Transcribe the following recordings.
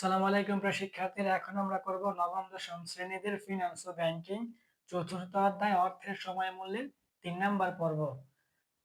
আসসালামু আলাইকুম প্রিয় শিক্ষার্থীরা, এখন আমরা করব নবম, দশম শ্রেণীদের ফিনান্স ও ব্যাংকিং চতুর্থ অধ্যায়, অর্থের সময় মূল্যের তিন নাম্বার পর্ব।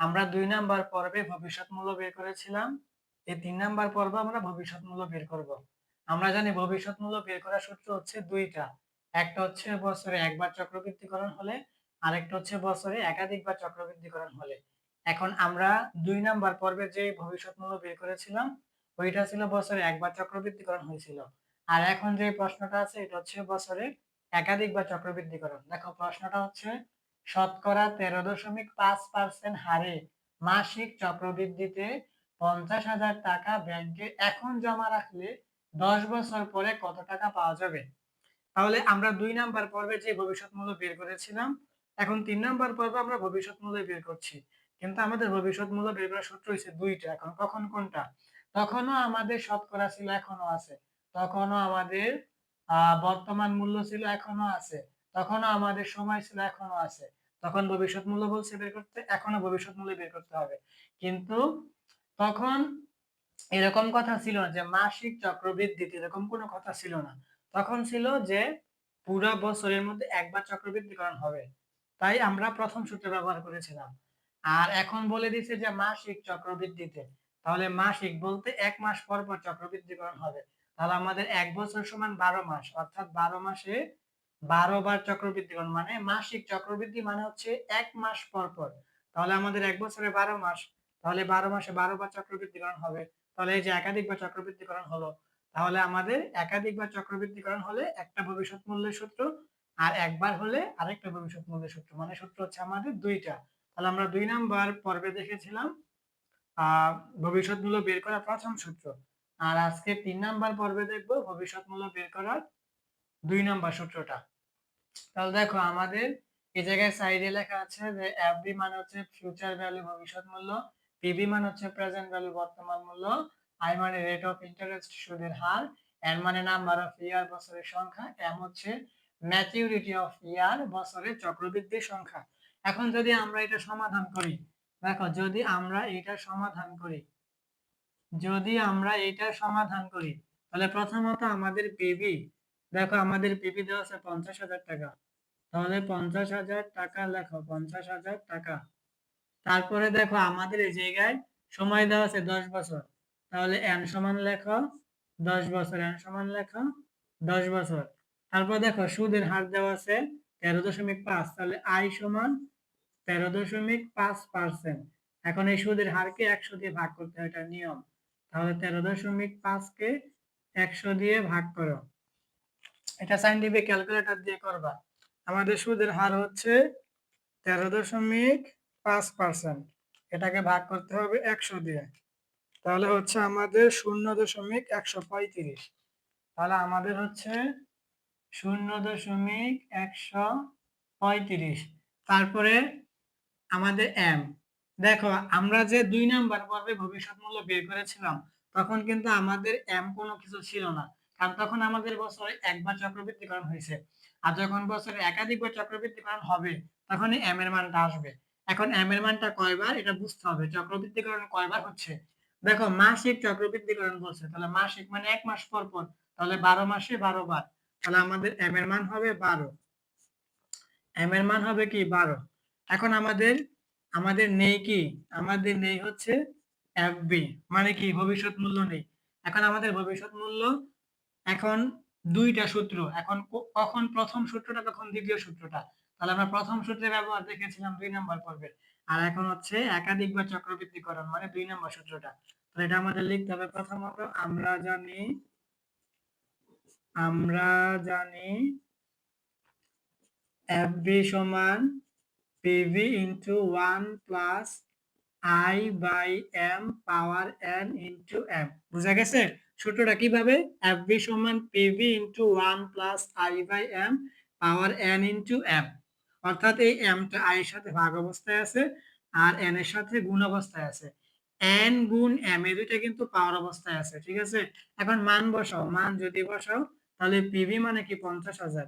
আমরা দুই নাম্বার পর্বে ভবিষ্যৎ মূল্য বের করেছিলাম। এই তিন নাম্বার পর্ব আমরা ভবিষ্যৎ মূল্য বের করব। আমরা জানি ভবিষ্যৎ মূল্য বের করার সূত্র হচ্ছে দুইটা। একটা হচ্ছে বছরে একবার চক্রবৃদ্ধিকরণ হলে, আরেকটা হচ্ছে বছরে একাধিকবার চক্রবৃদ্ধিকরণ হলে। এখন আমরা দুই নাম্বার পর্বে যে ভবিষ্যৎ মূল্য বের করেছিলাম ওইটা ছিল বছরে একবার চক্রবৃদ্ধিকরণ হয়েছিল। আর এখন যে প্রশ্নটা আছে, এটা হচ্ছে বছরে একাধিকবার চক্রবৃদ্ধিকরণ দেখো, প্রশ্নটা হচ্ছে, শতকরা তেরো দশমিক পাঁচ পার্সেন্ট হারে মাসিক চক্রবৃদ্ধিতে পঞ্চাশ হাজার টাকা ব্যাংকে এখন জমা রাখলে দশ বছর পরে কত টাকা পাওয়া যাবে? তাহলে আমরা দুই নাম্বার পর্বে যে ভবিষ্যৎ মূল্য বের করেছিলাম, এখন তিন নাম্বার পর্বে আমরা ভবিষ্যৎ মূল্য বের করছি। কিন্তু আমাদের ভবিষ্যৎ মূল্য বের করার সূত্র হচ্ছে দুইটা। এখন কখন কোনটা? তখনও আমাদের শতকরা ছিল এখনও আছে। তখনও আমাদের বর্তমান মূল্য ছিল এখনও আছে। তখনও আমাদের সময় ছিল এখনও আছে। তখন ভবিষ্যৎ মূল্য বলছে বের করতে এখনও ভবিষ্যৎ মূল্য বের করতে হবে। কিন্তু তখন এরকম কথা ছিল না যে মাসিক চক্রবৃদ্ধিতে এরকম কোনো কথা ছিল না। তখন ছিল যে পুরো বছরের মধ্যে একবার চক্রবৃদ্ধিকরণ হবে। তাই আমরা প্রথম সূত্র ব্যবহার করেছিলাম। আর এখন বলে দিছে যে মাসিক চক্রবৃদ্ধিতে তাহলে মাসিক বলতে এক মাস পর পর চক্রবৃদ্ধিকরণ হবে। তাহলে আমাদের এক বছর সমান বারো মাস, অর্থাৎ বারো মাসে বারো বার চক্রবৃদ্ধিকরণ মানে মাসিক চক্রবৃদ্ধি মানে হচ্ছে এক মাস পর পর। তাহলে আমাদের এক বছরে বারো মাস, তাহলে বারো মাসে বারো বার চক্রবৃদ্ধিকরণ হবে। তাহলে এই যে একাধিকবার চক্রবৃদ্ধিকরণ হলো, তাহলে আমাদের একাধিকবার চক্রবৃদ্ধিকরণ হলে একটা ভবিষ্যৎ মূল্যের সূত্র আর একবার হলে আরেকটা ভবিষ্যৎ মূল্যের সূত্র। মানে সূত্র হচ্ছে আমাদের দুইটা। তাহলে আমরা দুই নাম্বার পর্বে দেখেছিলাম ভবিষ্যৎ মূল্য বের করার প্রথম সূত্র। আর আজকে তিন নাম্বার পর্বে দেখব ভবিষ্যৎ মূল্য বের করার দুই নাম্বার সূত্রটা। তাহলে দেখো, আমাদের এই জায়গায় সাইডে লেখা আছে যে এফবি মানে হচ্ছে ফিউচার ভ্যালু ভবিষ্যৎ মূল্য পিবি মানে হচ্ছে প্রেজেন্ট ভ্যালু বর্তমান মূল্য। আই মানে রেট অফ ইন্টারেস্ট সুদের হার। এন মানে নাম্বার অফ ইয়ার বছরের সংখ্যা। এম হচ্ছে ম্যাচিউরিটি অফ ইয়ার বছরের চক্রবৃদ্ধির সংখ্যা। এখন যদি আমরা এটা সমাধান করি দেখো, যদি আমরা এটা সমাধান করি, যদি আমরা এটা সমাধান করি, তাহলে প্রথমত আমাদের পিবি দেখো আমাদের পিবি দেওয়া আছে পঞ্চাশ হাজার টাকা। তাহলে পঞ্চাশ হাজার টাকা লেখো, পঞ্চাশ হাজার টাকা। তারপরে দেখো আমাদের এই জায়গায় সময় দেওয়া আছে দশ বছর। তাহলে এন সমান লেখো দশ বছর এন সমান লেখো দশ বছর। তারপর দেখো সুদের হার দেওয়া আছে তেরো দশমিক পাঁচ, তাহলে আই সমান তেরো দশমিক পাঁচ পার্সেন্ট। এখন এই সুদের হারকে একশো দিয়ে ভাগ করতে হয়, এটা নিয়ম। তাহলে তেরো দশমিক পাঁচকে একশো দিয়ে ভাগ করো। এটা সাইন্টিফিক ক্যালকুলেটর দিয়ে করবা। আমাদের সুদের হার হচ্ছে তেরো দশমিক পাঁচ পার্সেন্ট। এটাকে ভাগ করতে হবে একশো দিয়ে। তাহলে হচ্ছে আমাদের শূন্য দশমিক একশো পঁয়ত্রিশ। তাহলে আমাদের হচ্ছে শূন্য দশমিক একশো পঁয়ত্রিশ। তারপরে আমাদের এম দেখো, আমরা যে দুই নাম্বার পর্বে ভবিষ্যৎ মূল্য বের করেছিলাম, তখন কিন্তু আমাদের এম কোনো কিছু ছিল না। কারণ তখন আমাদের বছরে একবার চক্রবৃদ্ধিকরণ হয়েছে। আর যখন বছরে একাধিকবার চক্রবৃদ্ধিকরণ হবে, তখনই এম এর মানটা আসবে। এখন এম এর মানটা কয়বার, এটা বুঝতে হবে। চক্রবৃদ্ধিকরণ কয়বার হচ্ছে? দেখো, মাসিক চক্রবৃদ্ধিকরণ বলছে। তাহলে মাসিক মানে এক মাস পর পর। তাহলে বারো মাসে বারো বার। তাহলে আমাদের এম এর মান হবে বারো। এম এর মান হবে কি? বারো। এখন আমাদের আমাদের নেই কি? আমাদের নেই হচ্ছে এফবি মানে কি? ভবিষ্যৎ মূল্য নেই। এখন আমাদের ভবিষ্যৎ মূল্য এখন দুইটা সূত্র। এখন কখন প্রথম সূত্রটা, কখন দ্বিতীয় সূত্রটা? তাহলে আমরা প্রথম সূত্রের ব্যবহার দেখেছিলাম দুই নম্বর পর্বে আর এখন হচ্ছে একাধিকবার চক্রবৃদ্ধিকরণ মানে দুই নম্বর সূত্রটা। তাহলে এটা আমাদের লিখতে হবে প্রথমত, আমরা জানি আমরা জানি এফবি সমান PV into 1 plus I by M power N into M বুঝা গেছে? সূত্রটা কীভাবে? FB সমান PV into 1 plus I by M power N into M অর্থাৎ এই M টা I এর সাথে ভাগ অবস্থায় আছে আর N এর সাথে গুণ অবস্থায় আছে। N গুণ M এই দুইটা কিন্তু পাওয়ার অবস্থায় আছে, ঠিক আছে? এখন মান বসাও। মান যদি বসাও, তাহলে PV মানে কি? পঞ্চাশ হাজার।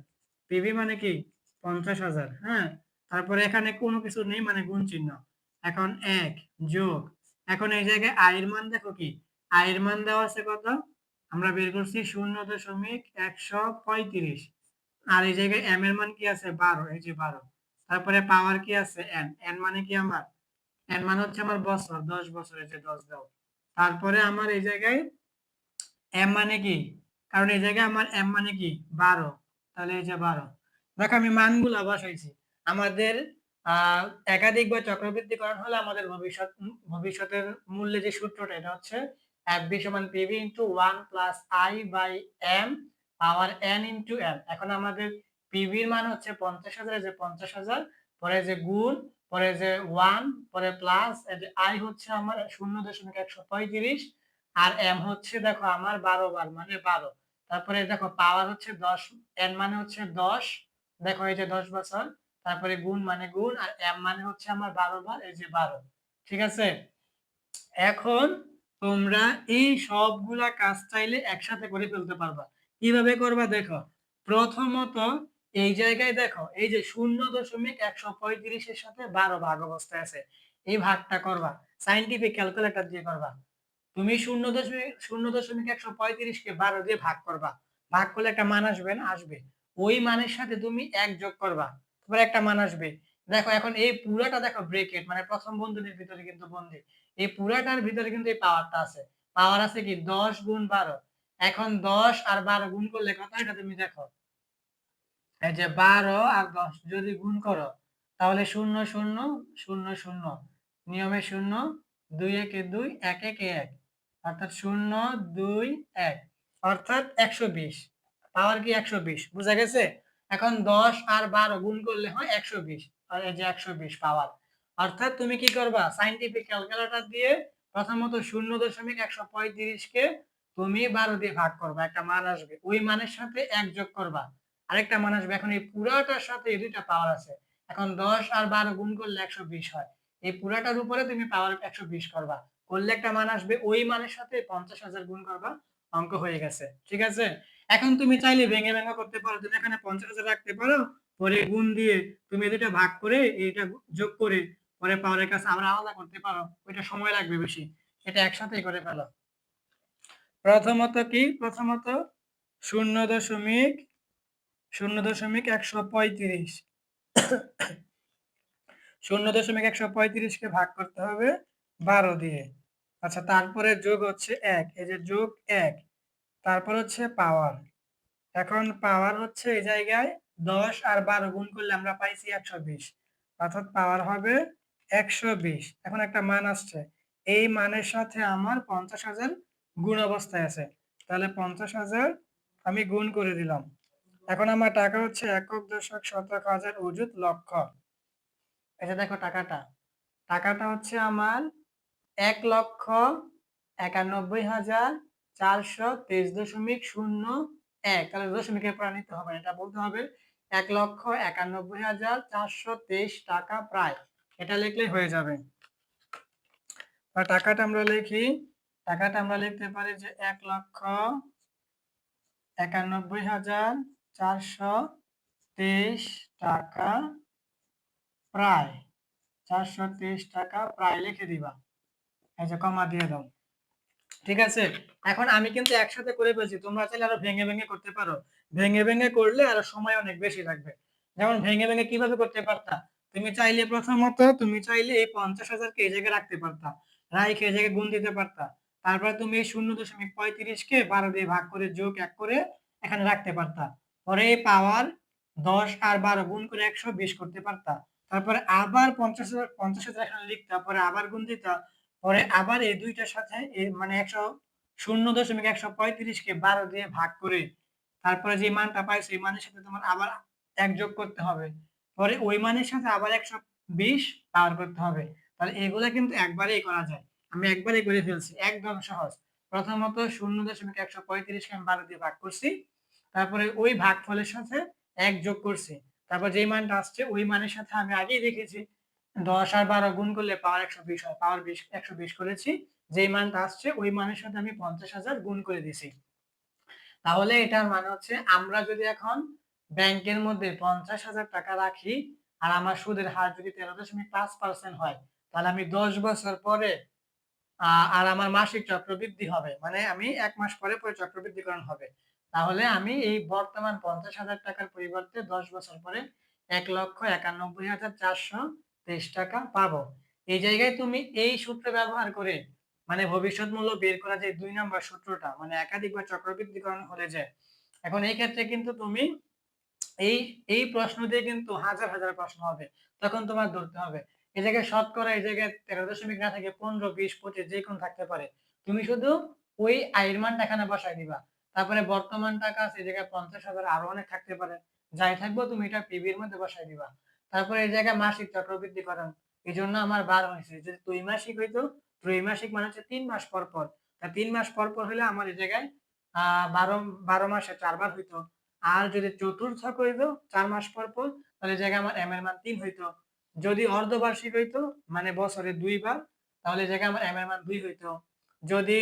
PV মানে কি? পঞ্চাশ হাজার হ্যাঁ? তারপরে এখানে কোনো কিছু নেই মানে গুণ চিহ্ন। এখন এক, যোগ। এখন এই জায়গায় আয়ের মান দেখো কি? আয়ের মান দেওয়া আছে কত? আমরা বের করছি শূন্য দশমিক একশো পঁয়ত্রিশ। আর এই জায়গায় এম এর মান কি আছে? বারো, এই যে বারো। তারপরে পাওয়ার কি আছে? এন এন মানে কি আমার? এন মানে হচ্ছে আমার বছর, দশ বছরের যে দশ দাও। তারপরে আমার এই জায়গায় এম মানে কি? কারণ এই জায়গায় আমার এম মানে কি? বারো। তাহলে এই যে বারো। দেখো আমি মানগুলা বসাইছি। আমাদের আহ একাধিক বা চক্রবৃদ্ধিকরণ হলে আমাদের ভবিষ্যৎ ভবিষ্যতের মূল্যে যে সূত্রটা, এটা হচ্ছে এফ বি সমান PV into one plus I by M power N into M এখন আমাদের পিভির মান হচ্ছে পঞ্চাশ হাজার যে পঞ্চাশ হাজার, পরে যে গুণ, পরে যে ওয়ান পরে প্লাস আই হচ্ছে আমার শূন্য দশমিক একশো পঁয়ত্রিশ, আর এম হচ্ছে দেখো আমার বারো বার মানে বারো। তারপরে দেখো পাওয়ার হচ্ছে দশ এন মানে হচ্ছে দশ, দেখো এই যে দশ বছর তারপরে গুণ মানে গুণ আর এম মানে হচ্ছে আমার বারো বার, এই যে বারো। ঠিক আছে? এখন তোমরা এই সবগুলা কাজ চাইলে একসাথে করে ফেলতে পারবা। কীভাবে করবা দেখো? প্রথমত এই জায়গায় দেখো, এই যে শূন্য দশমিক একশো পঁয়ত্রিশের সাথে বারো ভাগ অবস্থায় আছে। এই ভাগটা করবা। সাইন্টিফিক ক্যালকুলেটর দিয়ে করবা। তুমি শূন্য দশমিক শূন্য দশমিক একশো পঁয়ত্রিশকে বারো দিয়ে ভাগ করবা। ভাগ করলে একটা মান আসবে না? আসবে। ওই মানের সাথে তুমি এক যোগ করবা। তারপরে একটা মান আসবে। দেখো এখন এই পুরাটা দেখো ব্রেকেট মানে প্রথম বন্ধনীর ভিতরে কিন্তু বন্দি এই পুরাটার ভিতরে কিন্তু এই পাওয়ারটা আছে। পাওয়ার আছে কি? দশ গুণ বারো। এখন দশ আর বারো গুণ করলে কত? এটা তুমি দেখো। এই যে বারো আর দশ যদি গুণ করো, তাহলে শূন্য শূন্য শূন্য শূন্য। নিয়মে শূন্য, দুই একে দুই, এক একে এক। অর্থাৎ শূন্য, দুই, এক। অর্থাৎ একশো বিশ। পাওয়ার কি একশো বিশ? বুঝা গেছে? এখন দশ আর বারো গুণ করলে হয় একশো বিশ। আর এই যে একশো বিশ পাওয়ার। অর্থাৎ তুমি কি করবা? সাইন্টিফিক ক্যালকুলেটর দিয়ে প্রথমত শূন্য দশমিক একশো পঁয়ত্রিশকে তুমি বারো দিয়ে ভাগ করবা। একটা মান আসবে। ওই মানের সাথে এক যোগ করবা। আরেকটা মান আসবে। এখন এই পুরাটার সাথে এই দুইটা পাওয়ার আছে। এখন দশ আর বারো গুণ করলে একশো বিশ হয়। এই পুরাটার উপরে তুমি পাওয়ার একশো বিশ করবা। করলে একটা মান আসবে। ওই মানের সাথে পঞ্চাশ হাজার গুণ করবা অঙ্ক হয়ে গেছে। ঠিক আছে? এখন তুমি চাইলে ভেঙে ভেঙে করতে পারো, তুমি এখানে পঞ্চাশ হাজার রাখতে পারো, পরে গুণ দিয়ে তুমি দুটা ভাগ করে এইটা যোগ করে পরে পাওয়ারের কাছে আমরা আলাদা করতে পারো, ওইটা সময় লাগবে বেশি, এটা একসাথেই করে ফেলো। প্রথমত কি? প্রথমত শূন্য দশমিক শূন্য দশমিক একশো পঁয়ত্রিশ। শূন্য দশমিক একশো পঁয়ত্রিশকে ভাগ করতে হবে বারো দিয়ে। আচ্ছা তারপরে যোগ হচ্ছে এক, এই যে যোগ এক তারপর হচ্ছে পাওয়ার এখন পাওয়ার হচ্ছে এই জায়গায় দশ আর বারো গুণ করলে আমরা পাইছি একশো বিশ। অর্থাৎ পাওয়ার হবে একশো বিশ। এখন একটা মান আসছে। এই মানের সাথে আমার পঞ্চাশ হাজার গুণ অবস্থায় আছে। তাহলে পঞ্চাশ হাজার আমি গুণ করে দিলাম। এখন আমার টাকা হচ্ছে একক দশক শতক হাজার অযুত লক্ষ। এটা দেখো টাকাটা। টাকাটা হচ্ছে আমার এক লক্ষ একানব্বই হাজার চারশো তেইশ দশমিক শূন্য এক। তাহলে দশমিকের পর নিতে হবে এটা বলতে হবে এক লক্ষ একানব্বই হাজার চারশো তেইশ টাকা প্রায়। এটা লিখলে হয়ে যাবে। টাকাটা আমরা লিখি, টাকাটা আমরা লিখতে পারি যে এক লক্ষ একানব্বই হাজার চারশো তেইশ টাকা প্রায়। চারশো তেইশ টাকা প্রায় লিখে দিবা। এই যে কমা দিয়ে দাও। ঠিক আছে? এখন আমি কিন্তু একসাথে করে ফেলছি। তোমরা চাইলে আরও ভেঙে ভেঙে করতে পারো। ভেঙে ভেঙে করলে আরও সময় অনেক বেশি লাগবে। যেমন ভেঙে ভেঙে কীভাবে করতে পারতা? তুমি চাইলে প্রথমত তুমি চাইলে এই পঞ্চাশ হাজারকে এই জায়গায় রাখতে পারতা। রাইখে এই জায়গায় গুণ দিতে পারতা। তারপরে তুমি এই শূন্য দশমিক পঁয়ত্রিশকে বারো দিয়ে ভাগ করে যোগ এক করে এখানে রাখতে পারতা। পরে পাওয়ার দশ আর বারো গুণ করে একশো বিশ করতে পারতা। তারপরে আবার পঞ্চাশ হাজার পঞ্চাশ হাজার এখানে লিখতা, পরে আবার গুণ দিতা পরে আবার এই দুইটার সাথে মানে একশো শূন্য দশমিক একশো পঁয়ত্রিশকে বারো দিয়ে ভাগ করে তারপরে যে মানটা পাই সেই মানের সাথে তোমার আবার এক যোগ করতে হবে। পরে ওই মানের সাথে আবার একশো বিশ পাওয়ার করতে হবে। তাহলে এগুলা কিন্তু একবারেই করা যায়। আমি একবারেই করে ফেলছি, একদম সহজ। প্রথমত শূন্য দশমিক একশো পঁয়ত্রিশকে আমি বারো দিয়ে ভাগ করছি, তারপরে ওই ভাগ ফলের সাথে এক যোগ করছি। তারপর যেই মানটা আসছে ওই মানের সাথে আমি আগেই দেখেছি দশ আর বারো গুণ করলে পাওয়ার একশো বিশ হয়। পাওয়ার বিশ, একশো বিশ করেছি। যেই মানটা আসছে, ওই মানের সাথে আমি পঞ্চাশ হাজার গুণ করে দিছি তাহলে এটার মানে হচ্ছে, আমরা যদি এখন ব্যাংকের মধ্যে পঞ্চাশ হাজার টাকা রাখি আর আমার সুদের হার যদি তেরো দশমিক পাঁচ পার্সেন্ট হয়, তাহলে আমি দশ বছর পরে আর আমার মাসিক চক্রবৃদ্ধি হবে। মানে আমি এক মাস পরে পরে চক্রবৃদ্ধিকরণ হবে। তাহলে আমি এই বর্তমান পঞ্চাশ হাজার টাকার পরিবর্তে দশ বছর পরে এক লক্ষ একানব্বই হাজার চারশো তেইশ টাকা পাবো। এই জায়গায় তুমি এই সূত্র ব্যবহার করে মানে ভবিষ্যৎ মূল্য বের করা যে দুই নম্বর সূত্রটা মানে একাধিকবার চক্রবৃদ্ধিকরণ হলে যে, এখন এই ক্ষেত্রে কিন্তু তুমি এই এই প্রশ্ন দিয়ে কিন্তু হাজার হাজার প্রশ্ন হবে, তখন তোমার ধরতে হবে। এই জায়গায় শতকরা, এই জায়গায় তেরো দশমিক না থাকে পনেরো, বিশ, পঁচিশ, যে কোনো থাকতে পারে। তুমি শুধু ওই আয়ের এখানে বসাই দিবা। তারপরে বর্তমান টাকা আছে, এই জায়গায় পঞ্চাশ হাজার আরও অনেক থাকতে পারে। যাই থাকব, তুমি এটা পিবির মধ্যে বসাই দিবা। তারপরে এই জায়গায় মাসিক চক্রবৃদ্ধি করেন এই জন্য আমার বার হয়েছে। যদি ত্রৈমাসিক হইতো, ত্রৈমাসিক মানে হচ্ছে তিন মাস পর পর। তা তিন মাস পর পর হলে আমার এই জায়গায় বারো বারো মাসে চারবার হইতো। আর যদি চতুর্থক হইতো, চার মাস পর পর, তাহলে জায়গায় আমার এম এর মান তিন হইতো। যদি অর্ধবার্ষিক হইতো মানে বছরে দুইবার, তাহলে জায়গায় আমার এম এর মান দুই হইতো। যদি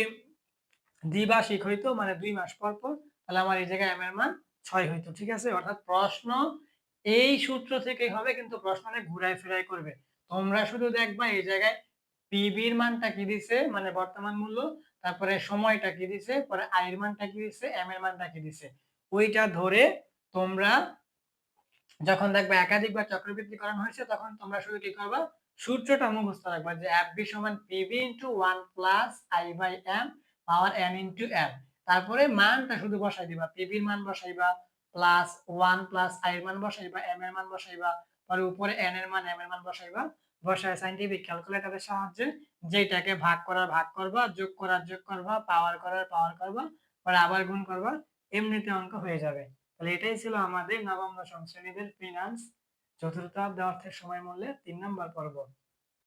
দ্বিবার্ষিক হইতো মানে দুই মাস পর পর, তাহলে আমার এই জায়গায় এম এর মান ছয় হইতো। ঠিক আছে? অর্থাৎ প্রশ্ন এই সূত্র থেকেই হবে কিন্তু প্রশ্ন অনেক ঘুরাই ফিরাই করবে। তোমরা শুধু দেখবা এই জায়গায় পিবির মানটা কি দিছে মানে বর্তমান মূল্য, তারপরে সময়টা কি দিছে, পরে আয়ের মানটা কি দিছে এম এর মানটা কি দিছে। ওইটা ধরে তোমরা যখন দেখবে একাধিকবার চক্রবৃদ্ধিকরণ হয়েছে, তখন তোমরা শুধু কি করবা? সূত্রটা মুখস্থ রাখবা যে এফ বি সমান PV into one plus I by M power N into M তারপরে মানটা শুধু বসাই দিবা পিবির মান বসাইবা প্লাস ওয়ান প্লাস আই এর মান বসাইবা এম এর মান বসাইবা পরে উপরে এন এর মান এম এর মান বসাইবা বসায় সাইন্টিফিক ক্যালকুলেটরের সাহায্যে যেটাকে ভাগ করার ভাগ করবা, যোগ করার যোগ করবা পাওয়ার করার পাওয়ার করবা, পরে আবার গুণ করবা, এমনিতে অঙ্ক হয়ে যাবে। তাহলে এটাই ছিল আমাদের নবম দশম শ্রেণীদের ফিনান্স চতুর্থ অর্থের সময় মূল্যের তিন নম্বর পর্ব।